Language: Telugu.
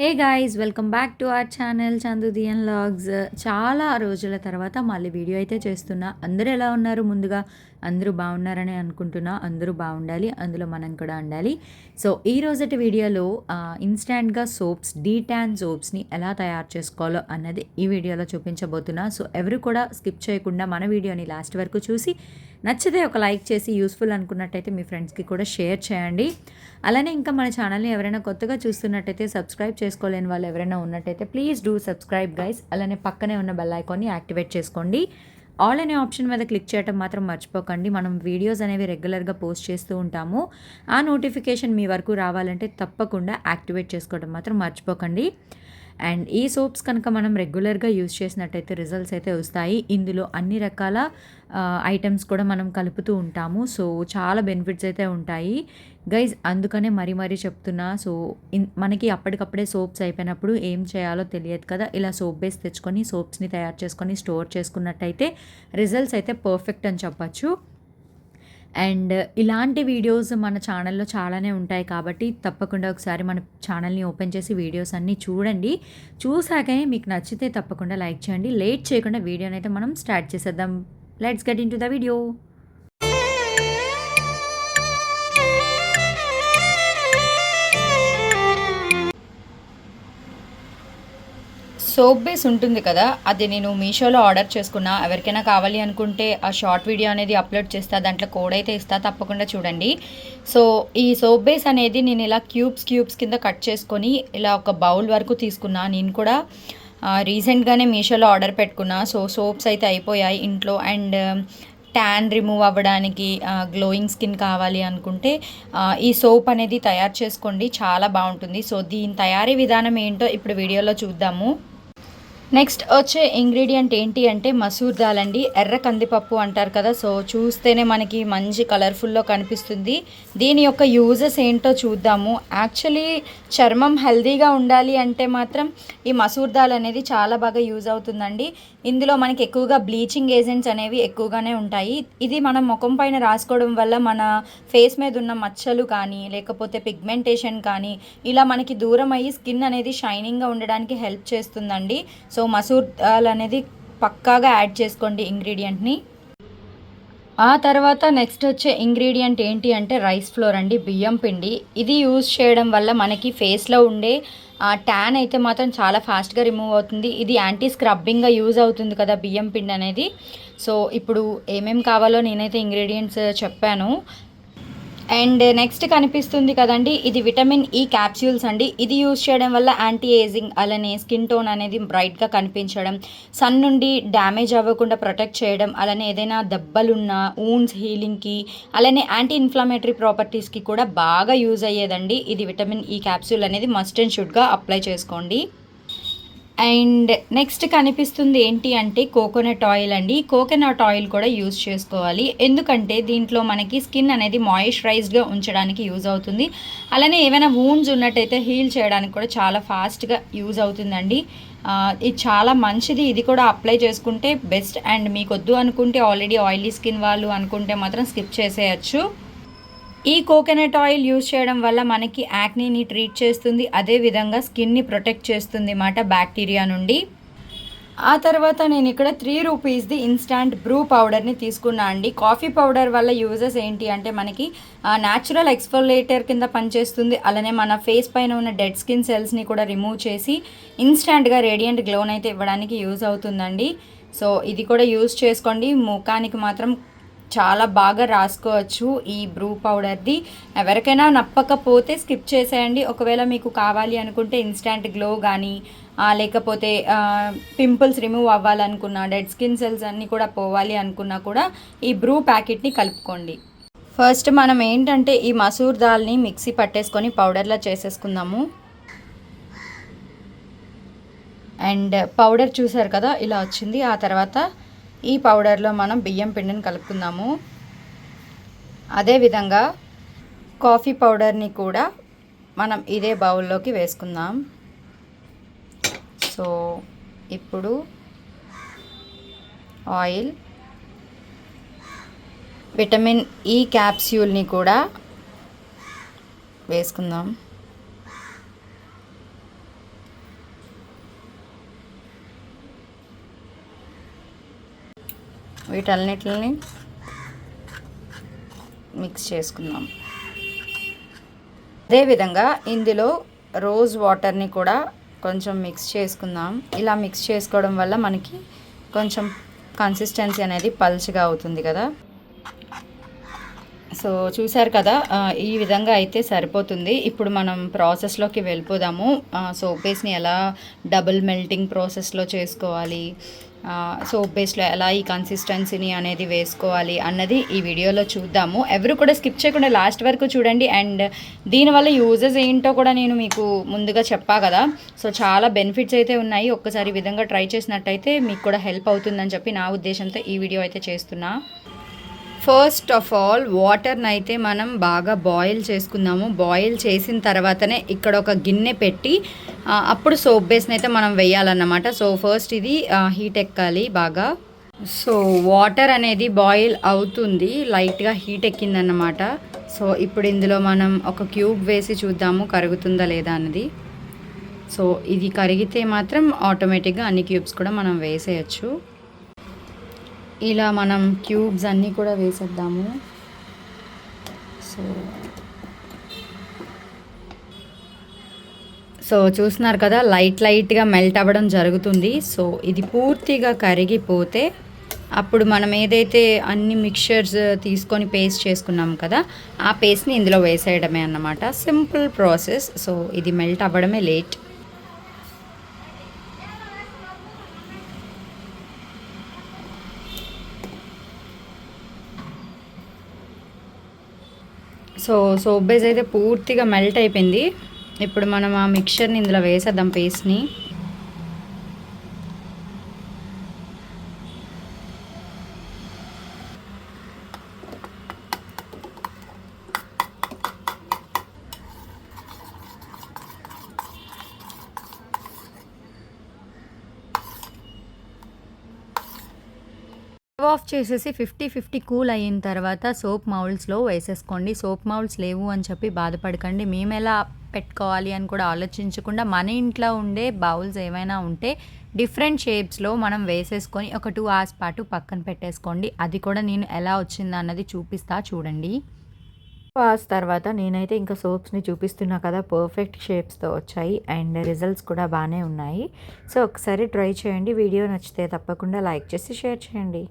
Hey guys welcome back to our channel Chandudiyan logs చాలా రోజుల తర్వాత మళ్ళీ వీడియో అయితే చేస్తున్నా. అందరూ ఎలా ఉన్నారు? ముందుగా అందరూ బాగున్నారని అనుకుంటున్నా అందరూ బాగుండాలి అందులో మనం కూడా ఉండాలి. సో ఈ రోజటి వీడియోలో ఇన్స్టాంట్గా సోప్స్ డీ సోప్స్ని ఎలా తయారు చేసుకోవాలో అన్నది ఈ వీడియోలో చూపించబోతున్నా. సో ఎవరు కూడా స్కిప్ చేయకుండా మన వీడియోని లాస్ట్ వరకు చూసి నచ్చితే ఒక లైక్ చేసి యూస్ఫుల్ అనుకున్నట్టయితే మీ ఫ్రెండ్స్కి కూడా షేర్ చేయండి. అలానే ఇంకా మన ఛానల్ని ఎవరైనా కొత్తగా చూస్తున్నట్టయితే సబ్స్క్రైబ్ చేసుకోలేని వాళ్ళు ఎవరైనా ఉన్నట్టయితే ప్లీజ్ డూ సబ్స్క్రైబ్ గైస్. అలానే పక్కనే ఉన్న బెల్ ఐకాన్ని యాక్టివేట్ చేసుకోండి. ఆల్ అనే ఆప్షన్ మీద క్లిక్ చేయటం మాత్రం మర్చిపోకండి. మనం వీడియోస్ అనేవి రెగ్యులర్గా పోస్ట్ చేస్తూ ఉంటాము. ఆ నోటిఫికేషన్ మీ వరకు రావాలంటే తప్పకుండా యాక్టివేట్ చేసుకోవడం మాత్రం మర్చిపోకండి. అండ్ ఈ సోప్స్ కనుక మనం రెగ్యులర్గా యూజ్ చేసినట్టయితే రిజల్ట్స్ అయితే వస్తాయి. ఇందులో అన్ని రకాల ఐటమ్స్ కూడా మనం కలుపుతూ ఉంటాము. సో చాలా బెనిఫిట్స్ అయితే ఉంటాయి. గైజ్ అందుకనే మరీ మరీ చెప్తున్నా. సో మనకి అప్పటికప్పుడే సోప్స్ అయిపోయినప్పుడు ఏం చేయాలో తెలియదు కదా. ఇలా సోప్ బేస్ తెచ్చుకొని సోప్స్ని తయారు చేసుకొని స్టోర్ చేసుకున్నట్టయితే రిజల్ట్స్ అయితే పర్ఫెక్ట్ అని చెప్పచ్చు. అండ్ ఇలాంటి వీడియోస్ మన ఛానల్లో చాలానే ఉంటాయి కాబట్టి తప్పకుండా ఒకసారి మన ఛానల్ని ఓపెన్ చేసి వీడియోస్ అన్నీ చూడండి. చూసాకే మీకు నచ్చితే తప్పకుండా లైక్ చేయండి. లేట్ చేయకుండా వీడియోని అయితే మనం స్టార్ట్ చేసేద్దాం. Let's get in to the video soap base ఉంటుంది కదా అది నేను మీషోలో ఆర్డర్ చేసుకున్నా. ఎవరికైనా కావాలి అనుకుంటే ఆ షార్ట్ వీడియో అనేది అప్లోడ్ చేస్తా దాంట్లో కోడ్ అయితే ఇస్తా తప్పకుండా చూడండి. సో ఈ సోప్ బేస్ అనేది నేను ఇలా క్యూబ్స్ క్యూబ్స్ కింద కట్ చేసుకొని ఇలా ఒక బౌల్ వరకు తీసుకున్నా. నేను కూడా రీసెంట్గానే మీషోలో ఆర్డర్ పెట్టుకున్నా. సో సోప్స్ అయితే అయిపోయాయి ఇంట్లో. అండ్ ట్యాన్ రిమూవ్ అవ్వడానికి గ్లోయింగ్ స్కిన్ కావాలి అనుకుంటే ఈ సోప్ అనేది తయారు చేసుకోండి. చాలా బాగుంటుంది. సో దీని తయారీ విధానం ఏంటో ఇప్పుడు వీడియోలో చూద్దాము. నెక్స్ట్ వచ్చే ఇంగ్రీడియంట్ ఏంటి అంటే మసూర్ దాల్ అండి. ఎర్ర కందిపప్పు అంటారు కదా సో చూస్తేనే మనకి మంచి కలర్ఫుల్లో కనిపిస్తుంది. దీని యొక్క యూజెస్ ఏంటో చూద్దాము. యాక్చువల్లీ చర్మం హెల్దీగా ఉండాలి అంటే మాత్రం ఈ మసూర్ దాల్ అనేది చాలా బాగా యూజ్ అవుతుందండి. ఇందులో మనకి ఎక్కువగా బ్లీచింగ్ ఏజెంట్స్ అనేవి ఎక్కువగానే ఉంటాయి. ఇది మనం ముఖం పైన రాసుకోవడం వల్ల మన ఫేస్ మీద ఉన్న మచ్చలు కానీ లేకపోతే పిగ్మెంటేషన్ కానీ ఇలా మనకి దూరం అయ్యి స్కిన్ అనేది షైనింగ్గా ఉండడానికి హెల్ప్ చేస్తుందండి. సో సో మసూర్ దాల్ అనేది పక్కాగా యాడ్ చేసుకోండి ఇంగ్రీడియంట్ని. ఆ తర్వాత నెక్స్ట్ వచ్చే ఇంగ్రీడియంట్ ఏంటి అంటే రైస్ ఫ్లోర్ అండి బియ్యం పిండి. ఇది యూజ్ చేయడం వల్ల మనకి ఫేస్లో ఉండే ట్యాన్ అయితే మాత్రం చాలా ఫాస్ట్గా రిమూవ్ అవుతుంది. ఇది యాంటీ స్క్రబ్బింగ్గా యూజ్ అవుతుంది కదా బియ్యం పిండి అనేది. సో ఇప్పుడు ఏమేమి కావాలో నేనైతే ఇంగ్రీడియంట్స్ చెప్పాను. అండ్ నెక్స్ట్ కనిపిస్తుంది కదండి ఇది విటమిన్ e ఈ క్యాప్సూల్స్ అండి. ఇది యూజ్ చేయడం వల్ల యాంటీ ఏజింగ్ అలానే స్కిన్ టోన్ అనేది బ్రైట్గా కనిపించడం సన్ నుండి డ్యామేజ్ అవ్వకుండా ప్రొటెక్ట్ చేయడం అలానే ఏదైనా దెబ్బలున్న ఊన్స్ హీలింగ్కి అలానే యాంటీ ఇన్ఫ్లమేటరీ ప్రాపర్టీస్కి కూడా బాగా యూజ్ అయ్యేదండి. ఇది విటమిన్ e ఈ క్యాప్సూల్ అనేది మస్ట్ అండ్ షుడ్గా అప్లై చేసుకోండి. అండ్ నెక్స్ట్ కనిపిస్తుంది ఏంటి అంటే కోకోనట్ ఆయిల్ అండి. కోకోనట్ ఆయిల్ కూడా యూజ్ చేసుకోవాలి. ఎందుకంటే దీంట్లో మనకి స్కిన్ అనేది మాయిశ్చరైజ్డ్గా ఉంచడానికి యూజ్ అవుతుంది. అలానే ఏమైనా వూన్స్ ఉన్నట్టయితే హీల్ చేయడానికి కూడా చాలా ఫాస్ట్గా యూజ్ అవుతుందండి. ఇది చాలా మంచిది. ఇది కూడా అప్లై చేసుకుంటే బెస్ట్ అండ్ మీకు వద్దు అనుకుంటే ఆల్రెడీ ఆయిలీ స్కిన్ వాళ్ళు అనుకుంటే మాత్రం స్కిప్ చేసేయచ్చు. ఈ కోకోనట్ ఆయిల్ యూజ్ చేయడం వల్ల మనకి యాక్నీని ట్రీట్ చేస్తుంది అదేవిధంగా స్కిన్ని ప్రొటెక్ట్ చేస్తుంది అన్నమాట బ్యాక్టీరియా నుండి. ఆ తర్వాత నేను ఇక్కడ త్రీ రూపీస్ది ఇన్స్టాంట్ బ్రూ పౌడర్ని తీసుకున్నా అండి. కాఫీ పౌడర్ వల్ల యూజెస్ ఏంటి అంటే మనకి న్యాచురల్ ఎక్స్ఫోలేటర్ కింద పనిచేస్తుంది. అలానే మన ఫేస్ పైన ఉన్న డెడ్ స్కిన్ సెల్స్ని కూడా రిమూవ్ చేసి ఇన్స్టాంట్గా రేడియంట్ గ్లోన్ అయితే ఇవ్వడానికి యూజ్ అవుతుందండి. సో ఇది కూడా యూజ్ చేసుకోండి. ముఖానికి మాత్రం చాలా బాగా రాసుకోవచ్చు ఈ బ్రూ పౌడర్ది ఎవరికైనా నప్పకపోతే స్కిప్ చేసేయండి. ఒకవేళ మీకు కావాలి అనుకుంటే ఇన్స్టాంట్ గ్లో కానీ లేకపోతే పింపుల్స్ రిమూవ్ అవ్వాలనుకున్నా డెడ్ స్కిన్ సెల్స్ అన్నీ కూడా పోవాలి అనుకున్నా కూడా ఈ బ్రూ ప్యాకెట్ని కలుపుకోండి. ఫస్ట్ మనం ఏంటంటే ఈ మసూర్ దాల్ని మిక్సీ పట్టేసుకొని పౌడర్లా చేసేసుకుందాము. అండ్ పౌడర్ చూసారు కదా ఇలా వచ్చింది. ఆ తర్వాత ఈ పౌడర్లో మనం బియ్యం పిండిని కలుపుకుందాము. అదేవిధంగా కాఫీ పౌడర్ని కూడా మనం ఇదే బౌల్లోకి వేసుకుందాం. సో ఇప్పుడు ఆయిల్ విటమిన్ ఈ క్యాప్స్యూల్ని కూడా వేసుకుందాం. వీటన్నిటిని మిక్స్ చేసుకుందాం. అదేవిధంగా ఇందులో రోజ్ వాటర్ని కూడా కొంచెం మిక్స్ చేసుకుందాం. ఇలా మిక్స్ చేసుకోవడం వల్ల మనకి కొంచెం కన్సిస్టెన్సీ అనేది పల్చగా అవుతుంది కదా. సో చూసారు కదా ఈ విధంగా అయితే సరిపోతుంది. ఇప్పుడు మనం ప్రాసెస్లోకి వెళ్ళిపోదాము. సోప్ బేస్ని ఎలా డబుల్ మెల్టింగ్ ప్రాసెస్లో చేసుకోవాలి? సోప్ బేస్లో ఎలా ఈ కన్సిస్టెన్సీని అనేది వేసుకోవాలి అన్నది ఈ వీడియోలో చూద్దాము. ఎవరు కూడా స్కిప్ చేయకుండా లాస్ట్ వరకు చూడండి. అండ్ దీనివల్ల యూజెస్ ఏంటో కూడా నేను మీకు ముందుగా చెప్పా కదా. సో చాలా బెనిఫిట్స్ అయితే ఉన్నాయి. ఒక్కసారి విధంగా ట్రై చేసినట్టయితే మీకు కూడా హెల్ప్ అవుతుందని చెప్పి నా ఉద్దేశంతో ఈ వీడియో అయితే చేస్తున్నా. ఫస్ట్ ఆఫ్ ఆల్ వాటర్ని అయితే మనం బాగా బాయిల్ చేసుకుందాము. బాయిల్ చేసిన తర్వాతనే ఇక్కడ ఒక గిన్నె పెట్టి అప్పుడు సోప్ బేస్ని అయితే మనం వేయాలన్నమాట. సో ఫస్ట్ ఇది హీట్ ఎక్కాలి బాగా. సో వాటర్ అనేది బాయిల్ అవుతుంది. లైట్గా హీట్ ఎక్కిందన్నమాట. సో ఇప్పుడు ఇందులో మనం ఒక క్యూబ్ వేసి చూద్దాము కరుగుతుందా లేదా అన్నది. సో ఇది కరిగితే మాత్రం ఆటోమేటిక్గా అన్ని క్యూబ్స్ కూడా మనం వేసేయచ్చు. ఇలా మనం క్యూబ్స్ అన్నీ కూడా వేసేద్దాము. సో సో చూస్తున్నారు కదా లైట్ లైట్గా మెల్ట్ అవ్వడం జరుగుతుంది. సో ఇది పూర్తిగా కరిగిపోతే అప్పుడు మనం ఏదైతే అన్ని మిక్చర్స్ తీసుకొని పేస్ట్ చేసుకున్నాం కదా ఆ పేస్ట్ని ఇందులో వేసేయడమే అన్నమాట. Simple process. సో ఇది మెల్ట్ అవ్వడమే లేట్. సో సోప్ బేస్ అయితే పూర్తిగా మెల్ట్ అయిపోయింది. ఇప్పుడు మనం ఆ మిక్చర్ని ఇందులో వేసేద్దాం పేస్ట్ని స్టవ్ ఆఫ్ చేసేసి ఫిఫ్టీ ఫిఫ్టీ కూల్ అయిన తర్వాత సోప్ మౌల్స్లో వేసేసుకోండి. సోప్ మౌల్స్ లేవు అని చెప్పి బాధపడకండి. మేము ఎలా పెట్టుకోవాలి అని కూడా ఆలోచించకుండా మన ఇంట్లో ఉండే బౌల్స్ ఏమైనా ఉంటే డిఫరెంట్ షేప్స్లో మనం వేసేసుకొని ఒక టూ అవర్స్ పాటు పక్కన పెట్టేసుకోండి. అది కూడా నేను ఎలా వచ్చింది అన్నది చూపిస్తా చూడండి. టూ అవర్స్ తర్వాత నేనైతే ఇంకా సోప్స్ని చూపిస్తున్నా కదా పర్ఫెక్ట్ షేప్స్తో వచ్చాయి అండ్ రిజల్ట్స్ కూడా బాగానే ఉన్నాయి. సో ఒకసారి ట్రై చేయండి. వీడియో నచ్చితే తప్పకుండా లైక్ చేసి షేర్ చేయండి.